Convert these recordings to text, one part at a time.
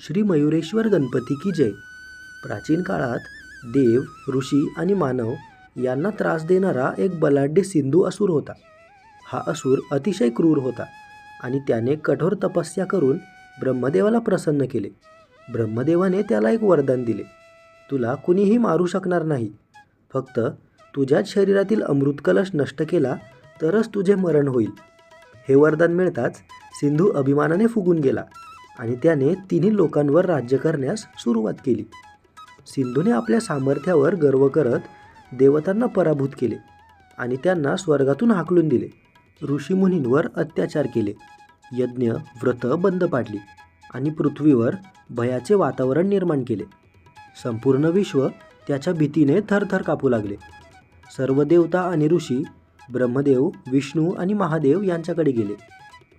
श्री मयुरेश्वर गणपती की जय. प्राचीन काळात देव ऋषी आणि मानव यांना त्रास देणारा एक बलाढ्य सिंधू असूर होता. हा असूर अतिशय क्रूर होता आणि त्याने कठोर तपस्या करून ब्रह्मदेवाला प्रसन्न केले. ब्रह्मदेवाने त्याला एक वरदान दिले तुला कुणीही मारू शकणार नाही. फक्त तुझ्याच शरीरातील अमृत कलश नष्ट केला तरच तुझे मरण होईल. हे वरदान मिळताच सिंधू अभिमानाने फुगून गेला. आणि त्याने तिन्ही लोकांवर राज्य करण्यास सुरुवात केली. सिंधूने आपल्या सामर्थ्यावर गर्व करत देवतांना पराभूत केले आणि त्यांना स्वर्गातून हाकलून दिले. ऋषीमुनींवर अत्याचार केले. यज्ञ व्रत बंद पाडली आणि पृथ्वीवर भयाचे वातावरण निर्माण केले. संपूर्ण विश्व त्याच्या भीतीने थरथर कापू लागले. सर्व देवता आणि ऋषी ब्रह्मदेव विष्णू आणि महादेव यांच्याकडे गेले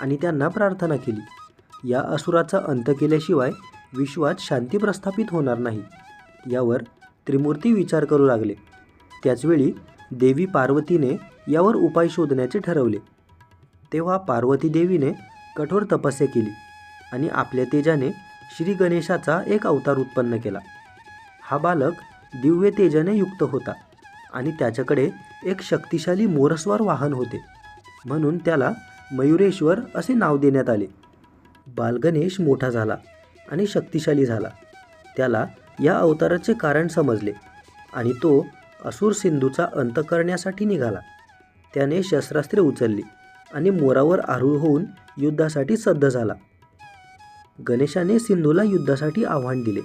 आणि त्यांना प्रार्थना केली. या असुराचा अंत केल्याशिवाय विश्वात शांती प्रस्थापित होणार नाही. यावर त्रिमूर्ती विचार करू लागले. त्याचवेळी देवी पार्वतीने यावर उपाय शोधण्याचे ठरवले. तेव्हा पार्वती देवीने कठोर तपस्या केली आणि आपल्या तेजाने श्री गणेशाचा एक अवतार उत्पन्न केला. हा बालक दिव्य तेजाने युक्त होता आणि त्याच्याकडे एक शक्तिशाली मोरस्वार वाहन होते. म्हणून त्याला मयुरेश्वर असे नाव देण्यात आले. बालगणेश मोठा झाला आणि शक्तिशाली झाला. त्याला या अवताराचे कारण समजले आणि तो असुर सिंधूचा अंत करण्यासाठी निघाला. त्याने शस्त्रास्त्रे उचलली आणि मोरावर आरूढ होऊन युद्धासाठी सद्ध झाला. गणेशाने सिंधूला युद्धासाठी आव्हान दिले.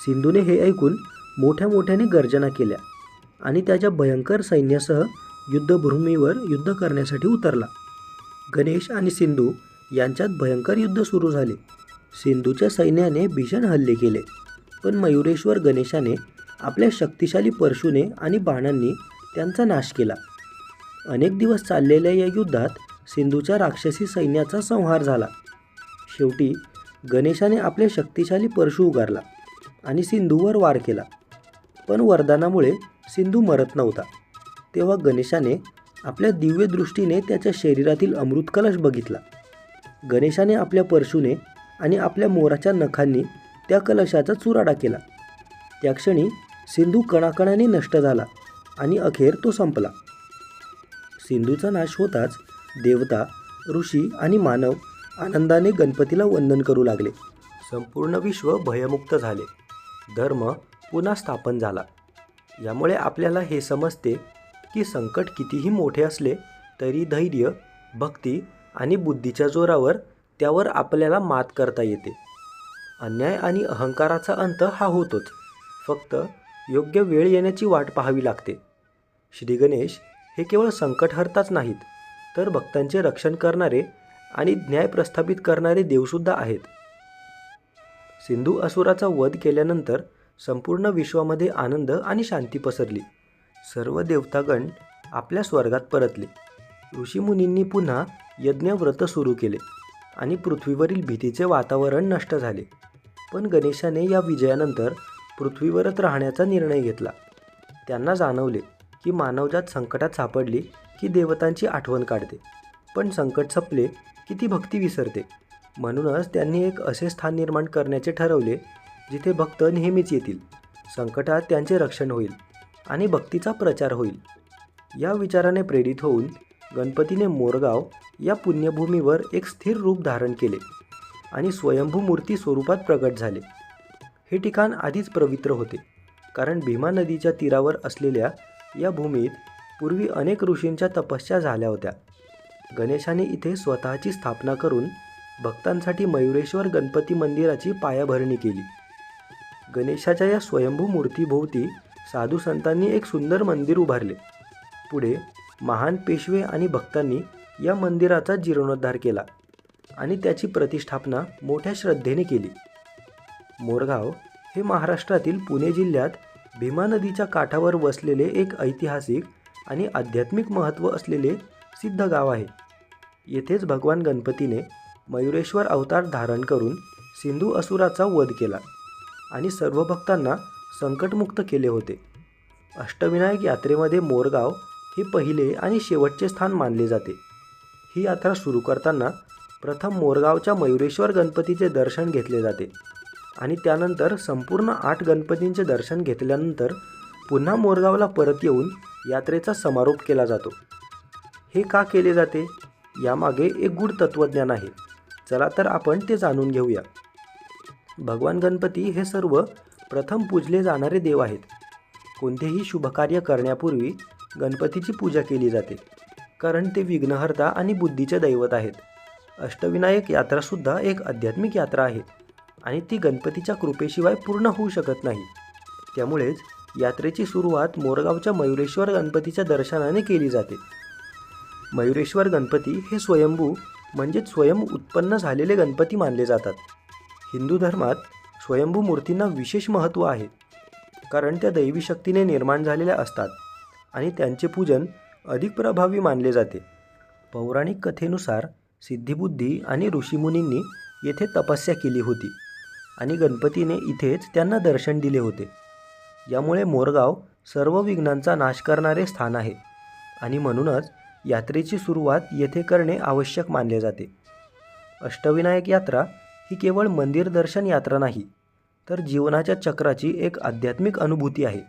सिंधूने हे ऐकून मोठ्या मोठ्याने गर्जना केल्या आणि त्याच्या भयंकर सैन्यासह युद्धभूमीवर युद्ध करण्यासाठी उतरला. गणेश आणि सिंधू यांच्यात भयंकर युद्ध सुरू झाले. सिंधूच्या सैन्याने भीषण हल्ले केले. पण मयुरेश्वर गणेशाने आपल्या शक्तिशाली परशुने आणि बाणांनी त्यांचा नाश केला. अनेक दिवस चाललेल्या या युद्धात सिंधूच्या राक्षसी सैन्याचा संहार झाला. शेवटी गणेशाने आपल्या शक्तिशाली परशु उगारला आणि सिंधूवर वार केला. पण वरदानामुळे सिंधू मरत नव्हता. तेव्हा गणेशाने आपल्या दिव्यदृष्टीने त्याच्या शरीरातील अमृतकलश बघितला. गणेशाने आपल्या परशुने आणि आपल्या मोराच्या नखांनी त्या कलशाचा चुराडा केला. त्या क्षणी सिंधू कणाकणाने नष्ट झाला आणि अखेर तो संपला. सिंधूचा नाश होताच देवता ऋषी आणि मानव आनंदाने गणपतीला वंदन करू लागले. संपूर्ण विश्व भयमुक्त झाले. धर्म पुन्हा स्थापन झाला. यामुळे आपल्याला हे समजते की संकट कितीही मोठे असले तरी धैर्य भक्ती आणि बुद्धीच्या जोरावर त्यावर आपल्याला मात करता येते. अन्याय आणि अहंकाराचा अंत हा होतोच. फक्त योग्य वेळ येण्याची वाट पाहावी लागते. श्री गणेश हे केवळ संकटहर्ताच नाहीत तर भक्तांचे रक्षण करणारे आणि न्याय प्रस्थापित करणारे देवसुद्धा आहेत. सिंधू असुराचा वध केल्यानंतर संपूर्ण विश्वामध्ये आनंद आणि शांती पसरली. सर्व देवतागण आपल्या स्वर्गात परतले. ऋषीमुनींनी पुन्हा यज्ञव्रत सुरू केले आणि पृथ्वीवरील भीतीचे वातावरण नष्ट झाले. पण गणेशाने या विजयानंतर पृथ्वीवरच राहण्याचा निर्णय घेतला. त्यांना जाणवले की मानवजात संकटात सापडली की देवतांची आठवण काढते. पण संकट संपले की ती भक्ती विसरते. म्हणूनच त्यांनी एक असे स्थान निर्माण करण्याचे ठरवले जिथे भक्त नेहमीच येतील. संकटात त्यांचे रक्षण होईल आणि भक्तीचा प्रचार होईल. या विचाराने प्रेरित होऊन गणपतीने मोरगाव या पुण्यभूमीवर एक स्थिर रूप धारण केले आणि स्वयंभू मूर्ती स्वरूपात प्रगट झाले. हे ठिकाण आधीच पवित्र होते कारण भीमा नदीच्या तीरावर असलेल्या या भूमीत पूर्वी अनेक ऋषींच्या तपस्या झाल्या होत्या. गणेशाने इथे स्वतःची स्थापना करून भक्तांसाठी मयुरेश्वर गणपती मंदिराची पायाभरणी केली. गणेशाच्या या स्वयंभू मूर्तीभोवती साधू संतांनी एक सुंदर मंदिर उभारले. पुढे महान पेशवे आणि भक्तांनी या मंदिराचा जीर्णोद्धार केला आणि त्याची प्रतिष्ठापना मोठ्या श्रद्धेने केली. मोरगाव हे महाराष्ट्रातील पुणे जिल्ह्यात भीमा नदीच्या काठावर वसलेले एक ऐतिहासिक आणि आध्यात्मिक महत्त्व असलेले सिद्ध गाव आहे. येथेच भगवान गणपतीने मयुरेश्वर अवतार धारण करून सिंधू असुराचा वध केला आणि सर्व भक्तांना संकटमुक्त केले होते. अष्टविनायक यात्रेमध्ये मोरगाव हे पहिले आणि शेवटचे स्थान मानले जाते. ही यात्रा सुरू करताना प्रथम मोरगावच्या मयुरेश्वर गणपतीचे दर्शन घेतले जाते आणि त्यानंतर संपूर्ण आठ गणपतींचे दर्शन घेतल्यानंतर पुन्हा मोरगावला परत येऊन यात्रेचा समारोप केला जातो. हे का केले जाते? यामागे एक गूढ तत्त्वज्ञान आहे. चला तर आपण ते जाणून घेऊया. भगवान गणपती हे सर्व प्रथम पूजले जाणारे देव आहेत. कोणतेही शुभकार्य करण्यापूर्वी गणपतीची पूजा केली जाते कारण ते विघ्नहर्ता आणि बुद्धीचे दैवत आहेत. अष्टविनायक यात्रासुद्धा एक आध्यात्मिक यात्रा आहे आणि ती गणपतीच्या कृपेशिवाय पूर्ण होऊ शकत नाही. त्यामुळेच यात्रेची सुरुवात मोरगावच्या मयुरेश्वर गणपतीच्या दर्शनाने केली जाते. मयुरेश्वर गणपती हे स्वयंभू म्हणजेच स्वयं उत्पन्न झालेले गणपती मानले जातात. हिंदू धर्मात स्वयंभू मूर्तींना विशेष महत्त्व आहे. कारण त्या दैवी शक्तीने निर्माण झालेल्या असतात आणि त्यांचे पूजन अधिक प्रभावी मानले जाते. पौराणिक कथेनुसार सिद्धिबुद्धी आणि ऋषीमुनींनी येथे तपस्या केली होती आणि गणपतीने इथेच त्यांना दर्शन दिले होते. यामुळे मोरगाव सर्व विघ्नांचा नाश करणारे स्थान आहे आणि म्हणूनच यात्रेची सुरुवात येथे करणे आवश्यक मानले जाते. अष्टविनायक यात्रा ही केवळ मंदिर दर्शन यात्रा नाही तर जीवनाच्या चक्राची एक आध्यात्मिक अनुभूती आहे.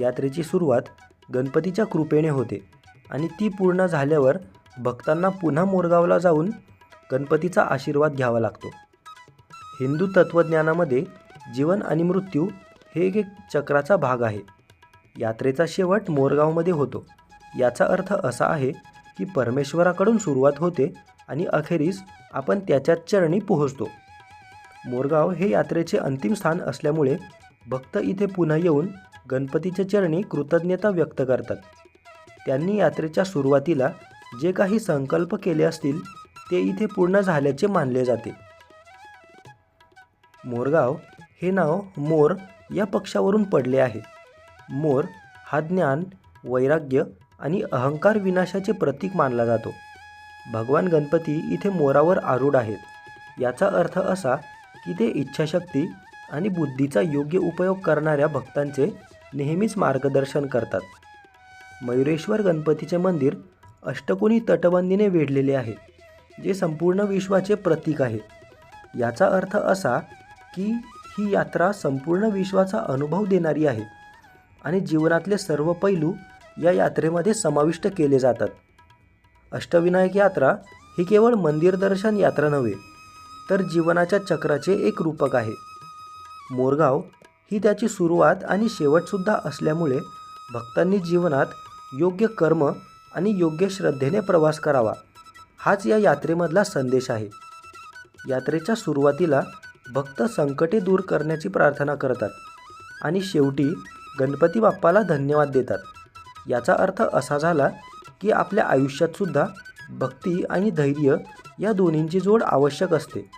यात्रेची सुरुवात गणपतीच्या कृपेने होते आणि ती पूर्ण झाल्यावर भक्तांना पुन्हा मोरगावला जाऊन गणपतीचा आशीर्वाद घ्यावा लागतो. हिंदू तत्त्वज्ञानामध्ये जीवन आणि मृत्यू हे एक एक चक्राचा भाग आहे. यात्रेचा शेवट मोरगावमध्ये होतो. याचा अर्थ असा आहे की परमेश्वराकडून सुरुवात होते आणि अखेरीस आपण त्याच्या चरणी पोहोचतो. मोरगाव हे यात्रेचे अंतिम स्थान असल्यामुळे भक्त इथे पुन्हा येऊन गणपतीच्या चरणी कृतज्ञता व्यक्त करतात. त्यांनी यात्रेच्या सुरुवातीला जे काही संकल्प केले असतील ते इथे पूर्ण झाल्याचे मानले जाते. मोरगाव हे नाव मोर या पक्षावरून पडले आहे. मोर हा ज्ञान वैराग्य आणि अहंकार विनाशाचे प्रतीक मानला जातो. भगवान गणपती इथे मोरावर आरूढ आहेत. याचा अर्थ असा की ते इच्छाशक्ती आणि बुद्धीचा योग्य उपयोग करणाऱ्या भक्तांचे नेहमीच मार्गदर्शन करतात. मयुरेश्वर गणपतीचे मंदिर अष्टकोनी तटबंदीने वेढलेले आहे जे संपूर्ण विश्वाचे प्रतीक आहे. याचा अर्थ असा की ही यात्रा संपूर्ण विश्वाचा अनुभव देणारी आहे आणि जीवनातले सर्व पैलू या यात्रेमध्ये समाविष्ट केले जातात. अष्टविनायक यात्रा ही केवळ मंदिर दर्शन यात्रा नव्हे तर जीवनाच्या चक्राचे एक रूपक आहे. मोरगाव ही त्याची सुरुवात आणि शेवटसुद्धा असल्यामुळे भक्तांनी जीवनात योग्य कर्म आणि योग्य श्रद्धेने प्रवास करावा हाच या यात्रेमधला संदेश आहे. यात्रेच्या सुरुवातीला भक्त संकटे दूर करण्याची प्रार्थना करतात आणि शेवटी गणपती बाप्पाला धन्यवाद देतात. याचा अर्थ असा झाला की आपल्या आयुष्यातसुद्धा भक्ती आणि धैर्य या दोन्हींची जोड आवश्यक असते.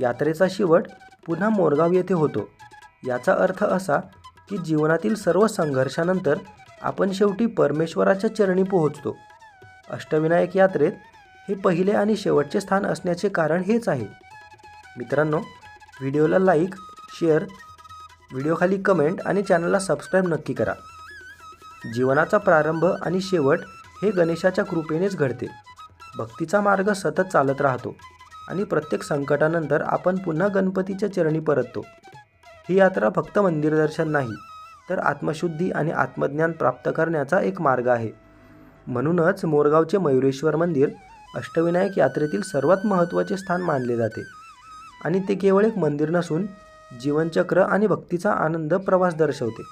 यात्रेचा शेवट पुन्हा मोरगाव येथे होतो. याचा अर्थ असा की जीवनातील सर्व संघर्षानंतर आपण शेवटी परमेश्वराच्या चरणी पोहोचतो. अष्टविनायक यात्रेत हे पहिले आणि शेवटचे स्थान असण्याचे कारण हेच आहे. मित्रांनो व्हिडिओला लाईक शेअर व्हिडिओखाली कमेंट आणि चॅनलला सबस्क्राईब नक्की करा. जीवनाचा प्रारंभ आणि शेवट हे गणेशाच्या कृपेनेच घडते. भक्तीचा मार्ग सतत चालत राहतो आणि प्रत्येक संकटानंतर आपण पुन्हा गणपतीच्या चरणी परततो. ही यात्रा फक्त मंदिर दर्शन नाही तर आत्मशुद्धी आणि आत्मज्ञान प्राप्त करण्याचा एक मार्ग आहे. म्हणूनच मोरगावचे मयुरेश्वर मंदिर अष्टविनायक यात्रेतील सर्वात महत्त्वाचे स्थान मानले जाते. आणि ते केवळ एक मंदिर नसून जीवनचक्र आणि भक्तीचा आनंद प्रवास दर्शवते.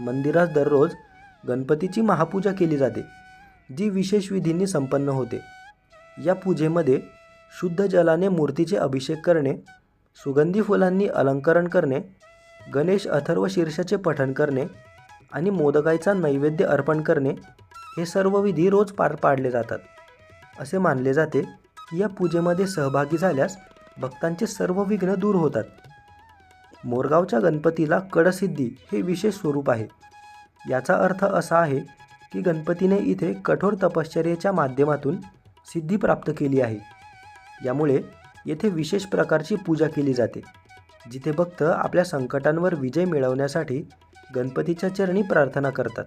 मंदिरात दररोज गणपतीची महापूजा केली जाते. जी विशेष विधींनी संपन्न होते. या पूजेमध्ये शुद्ध जलाने मूर्तीचे अभिषेक करणे सुगंधी फुलांनी अलंकरण करणे गणेश अथर्व शीर्षाचे पठण करणे आणि मोदकाईचा नैवेद्य अर्पण करणे हे सर्व विधी रोज पार पाडले जातात. असे मानले जाते की या पूजेमध्ये सहभागी झाल्यास भक्तांचे सर्व विघ्न दूर होतात. मोरगावच्या गणपतीला कडसिद्धी हे विशेष स्वरूप आहे. याचा अर्थ असा आहे की गणपतीने इथे कठोर तपश्चर्येच्या माध्यमातून सिद्धी प्राप्त केली आहे. यामुळे येथे विशेष प्रकारची पूजा केली जाते जिथे भक्त आपल्या संकटांवर विजय मिळवण्यासाठी गणपतीच्या चरणी प्रार्थना करतात.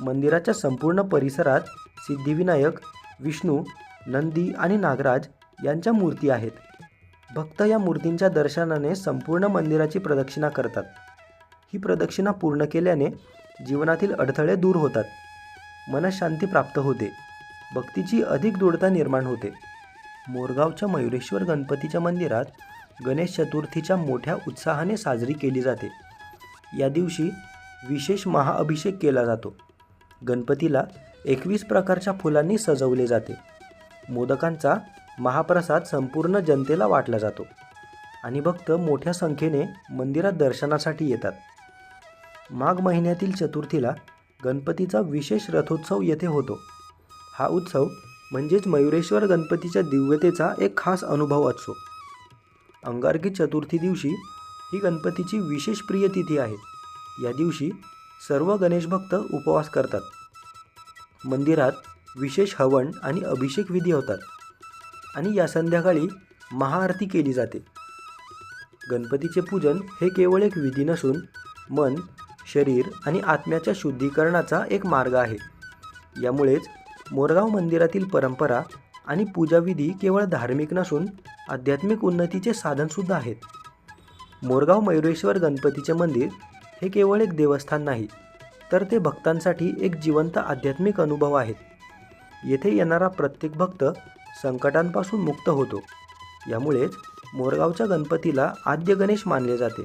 मंदिराच्या संपूर्ण परिसरात सिद्धिविनायक विष्णू नंदी आणि नागराज यांच्या मूर्ती आहेत. भक्त या मूर्तींच्या दर्शनाने संपूर्ण मंदिराची प्रदक्षिणा करतात. ही प्रदक्षिणा पूर्ण केल्याने जीवनातील अडथळे दूर होतात. मनशांती प्राप्त होते. भक्तीची अधिक दृढता निर्माण होते. मोरगावच्या मयुरेश्वर गणपतीच्या मंदिरात गणेश चतुर्थीच्या मोठ्या उत्साहाने साजरी केली जाते. या दिवशी विशेष महाअभिषेक केला जातो. गणपतीला एकवीस प्रकारच्या फुलांनी सजवले जाते. मोदकांचा महाप्रसाद संपूर्ण जनतेला वाटला जातो. आणि भक्त मोठ्या संख्येने मंदिरात दर्शनासाठी येतात. माघ महिन्यातील चतुर्थीला गणपतीचा विशेष रथोत्सव येथे होतो. हा उत्सव म्हणजेच मयुरेश्वर गणपतीच्या दिव्यतेचा एक खास अनुभव असतो. अंगारकी चतुर्थी दिवशी ही गणपतीची विशेष प्रिय तिथी आहे. या दिवशी सर्व गणेश भक्त उपवास करतात. मंदिरात विशेष हवन आणि अभिषेक विधी होतात आणि या संध्याकाळी महाआरती केली जाते. गणपतीचे पूजन हे केवळ एक विधी नसून मन शरीर आणि आत्म्याच्या शुद्धीकरणाचा एक मार्ग आहे. यामुळेच मोरगाव मंदिरातील परंपरा आणि पूजाविधी केवळ धार्मिक नसून आध्यात्मिक उन्नतीचे साधनसुद्धा आहेत. मोरगाव मयुरेश्वर गणपतीचे मंदिर हे केवळ एक देवस्थान नाही तर ते भक्तांसाठी एक जिवंत आध्यात्मिक अनुभव आहेत. येथे येणारा प्रत्येक भक्त संकटांपासून मुक्त होतो. यामुळेच मोरगावच्या गणपतीला आद्य गणेश मानले जाते.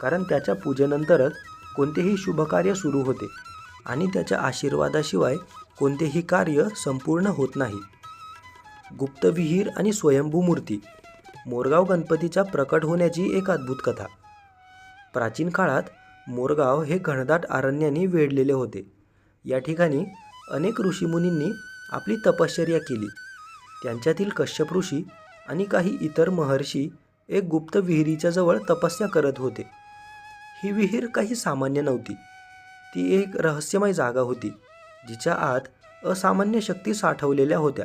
कारण त्याच्या पूजेनंतरच कोणतेही शुभकार्य सुरू होते आणि त्याच्या आशीर्वादाशिवाय कोणतेही कार्य संपूर्ण होत नाही. गुप्तविहीर आणि स्वयंभू मूर्ती मोरगाव गणपतीच्या प्रकट होण्याची एक अद्भुत कथा. प्राचीन काळात मोरगाव हे घनदाट अरण्याने वेढलेले होते. या ठिकाणी अनेक ऋषीमुनींनी आपली तपश्चर्या केली. त्यांच्यातील कश्यप ऋषी आणि काही इतर महर्षी एक गुप्त विहिरीच्या जवळ तपस्या करत होते. ही विहीर काही सामान्य नव्हती. ती एक रहस्यमय जागा होती जिच्या आत असामान्य शक्ती साठवलेल्या होत्या.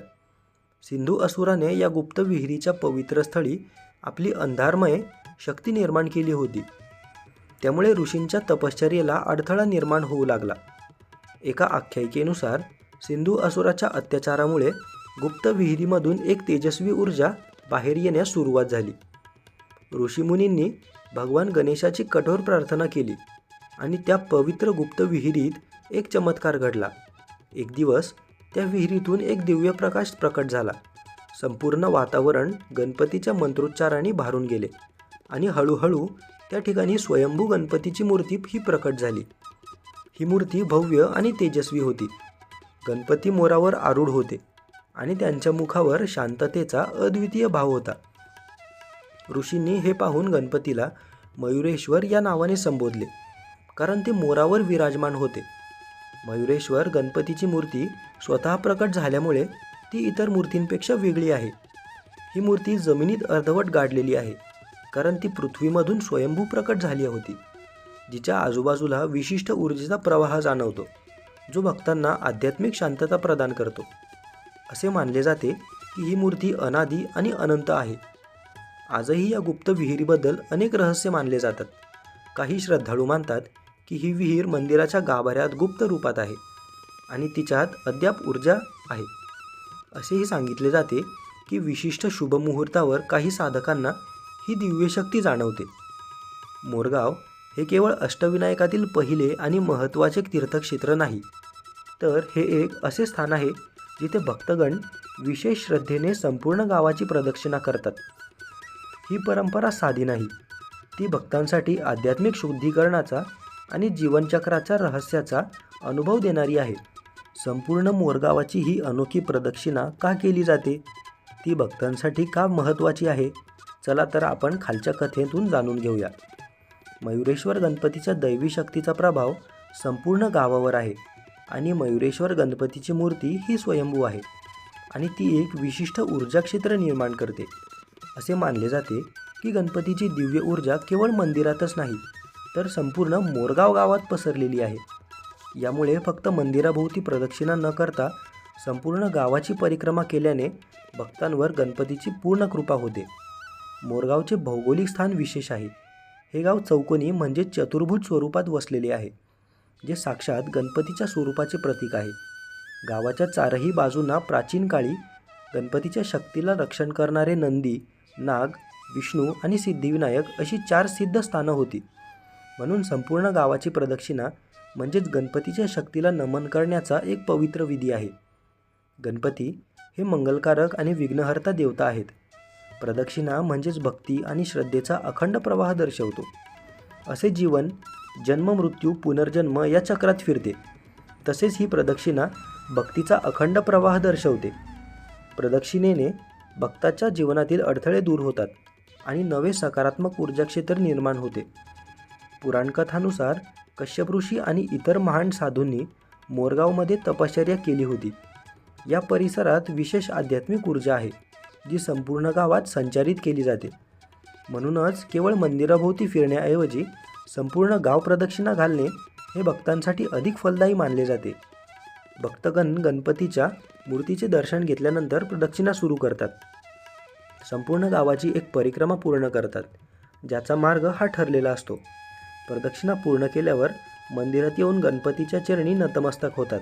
सिंधू असुराने या गुप्त विहिरीच्या पवित्र स्थळी आपली अंधारमय शक्ती निर्माण केली होती. त्यामुळे ऋषींच्या तपश्चर्येला अडथळा निर्माण होऊ लागला. एका आख्यायिकेनुसार सिंधू असुराच्या अत्याचारामुळे गुप्त विहिरीमधून एक तेजस्वी ऊर्जा बाहेर येण्यास सुरुवात झाली. ऋषीमुनींनी भगवान गणेशाची कठोर प्रार्थना केली आणि त्या पवित्र गुप्त विहिरीत एक चमत्कार घडला. एक दिवस त्या विहिरीतून एक दिव्य प्रकाश प्रकट झाला. संपूर्ण वातावरण गणपतीच्या मंत्रोच्चाराने भारून गेले आणि हळूहळू त्या ठिकाणी स्वयंभू गणपतीची मूर्ती ही प्रकट झाली. ही मूर्ती भव्य आणि तेजस्वी होती. गणपती मोरावर आरूढ होते आणि त्यांच्या मुखावर शांततेचा अद्वितीय भाव होता. ऋषींनी हे पाहून गणपतीला मयुरेश्वर या नावाने संबोधले कारण ते मोरावर विराजमान होते. मयुरेश्वर गणपतीची मूर्ती स्वतः प्रकट झाल्यामुळे ती इतर मूर्तींपेक्षा वेगळी आहे. ही मूर्ती जमिनीत अर्धवट गाडलेली आहे कारण ती पृथ्वीमधून स्वयंभू प्रकट झाली होती जिच्या आजूबाजूला विशिष्ट ऊर्जेचा प्रवाह जाणवतो जो भक्तांना आध्यात्मिक शांतता प्रदान करतो. असे मानले जाते की ही मूर्ती अनादी आणि अनंत आहे. आजही या गुप्त विहिरीबद्दल अनेक रहस्य मानले जातात. काही श्रद्धाळू मानतात की ही विहीर मंदिराच्या गाभाऱ्यात गुप्त रूपात आहे आणि तिच्यात अद्याप ऊर्जा आहे. असेही सांगितले जाते की विशिष्ट शुभमुहूर्तावर काही साधकांना ही दिव्यशक्ती जाणवते. मोरगाव हे केवळ अष्टविनायकातील पहिले आणि महत्त्वाचे तीर्थक्षेत्र नाही तर हे एक असे स्थान आहे जिथे भक्तगण विशेष श्रद्धेने संपूर्ण गावाची प्रदक्षिणा करतात. ही परंपरा साधी नाही. ती भक्तांसाठी आध्यात्मिक शुद्धीकरणाचा आणि जीवनचक्राच्या रहस्याचा अनुभव देणारी आहे. संपूर्ण मोरगावाची ही अनोखी प्रदक्षिणा का केली जाते? ती भक्तांसाठी का महत्त्वाची आहे? चला तर आपण खालच्या कथेतून जाणून घेऊया. मयुरेश्वर गणपतीच्या दैवी शक्तीचा प्रभाव संपूर्ण गावावर आहे आणि मयुरेश्वर गणपतीची मूर्ती ही स्वयंभू आहे आणि ती एक विशिष्ट ऊर्जा क्षेत्र निर्माण करते. असे मानले जाते की गणपतीची दिव्य ऊर्जा केवळ मंदिरातच नाही तर संपूर्ण मोरगाव गावात पसरलेली आहे. यामुळे फक्त मंदिराभोवती प्रदक्षिणा न करता संपूर्ण गावाची परिक्रमा केल्याने भक्तांवर गणपतीची पूर्ण कृपा होते. मोरगावचे भौगोलिक स्थान विशेष आहे. हे गाव चौकोनी म्हणजे चतुर्भुज स्वरूपात वसलेले आहे जे साक्षात गणपतीच्या स्वरूपाचे प्रतीक आहे. गावाच्या चारही बाजूंना प्राचीन काळी गणपतीच्या शक्तीला रक्षण करणारे नंदी नाग विष्णू आणि सिद्धिविनायक अशी चार सिद्ध स्थानं होती. म्हणून संपूर्ण गावाची प्रदक्षिणा म्हणजेच गणपतीच्या शक्तीला नमन करण्याचा एक पवित्र विधी आहे. गणपती हे मंगलकारक आणि विघ्नहर्ता देवता आहेत. प्रदक्षिणा म्हणजेच भक्ती आणि श्रद्धेचा अखंड प्रवाह दर्शवतो. असे जीवन जन्म मृत्यू पुनर्जन्म या चक्रात फिरते. तसेच ही प्रदक्षिणा भक्तीचा अखंड प्रवाह दर्शवते. प्रदक्षिणेने भक्ताच्या जीवनातील अडथळे दूर होतात आणि नवे सकारात्मक ऊर्जा क्षेत्र निर्माण होते. पुराणकथानुसार कश्यप ऋषी आणि इतर महान साधूंनी मोरगावमध्ये तपश्चर्या केली होती. या परिसरात विशेष आध्यात्मिक ऊर्जा आहे जी संपूर्ण गावात संचारित केली जाते. म्हणूनच केवळ मंदिराभोवती फिरण्याऐवजी संपूर्ण गाव प्रदक्षिणा घालणे हे भक्तांसाठी अधिक फलदायी मानले जाते. भक्तगण गणपतीच्या मूर्तीचे दर्शन घेतल्यानंतर प्रदक्षिणा सुरू करतात. संपूर्ण गावाची एक परिक्रमा पूर्ण करतात ज्याचा मार्ग हा ठरलेला असतो. प्रदक्षिणा पूर्ण केल्यावर मंदिरात येऊन गणपतीच्या चरणी नतमस्तक होतात.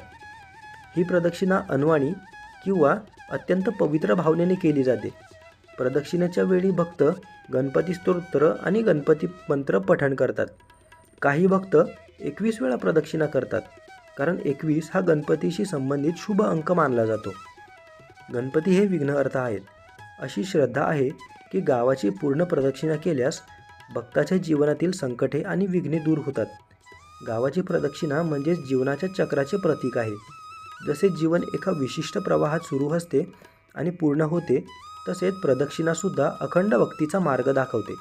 ही प्रदक्षिणा अनवाणी किंवा अत्यंत पवित्र भावनेने केली जाते. प्रदक्षिणेच्या वेळी भक्त गणपती स्तोत्र आणि गणपती मंत्र पठण करतात. काही भक्त एकवीस वेळा प्रदक्षिणा करतात. कारण एकवीस हा गणपतीशी संबंधित शुभ अंक मानला जातो. गणपती हे विघ्नहर्ता आहेत. अशी श्रद्धा आहे की गावाची पूर्ण प्रदक्षिणा केल्यास भक्ताच्या जीवनातील संकटे आणि विघ्ने दूर होतात. गावाची प्रदक्षिणा म्हणजेच जीवनाच्या चक्राचे प्रतीक आहे. जसे जीवन एका विशिष्ट प्रवाहात सुरू असते आणि पूर्ण होते तसेच प्रदक्षिणासुद्धा अखंड भक्तीचा मार्ग दाखवते.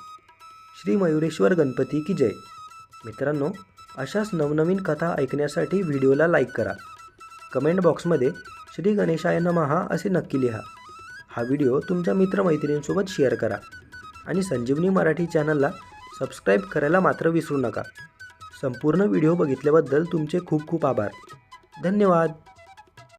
श्री मयुरेश्वर गणपती की जय. मित्रांनो अशाच नवनवीन कथा ऐकण्यासाठी व्हिडिओला लाईक करा. कमेंट बॉक्समध्ये श्री गणेशाय नमहा असे नक्की लिहा. हा व्हिडिओ तुमच्या मित्रमैत्रिणींसोबत शेअर करा आणि संजीवनी मराठी चॅनलला सबस्क्राईब करायला मात्र विसरू नका. संपूर्ण व्हिडिओ बघितल्याबद्दल तुमचे खूप खूप आभार. धन्यवाद.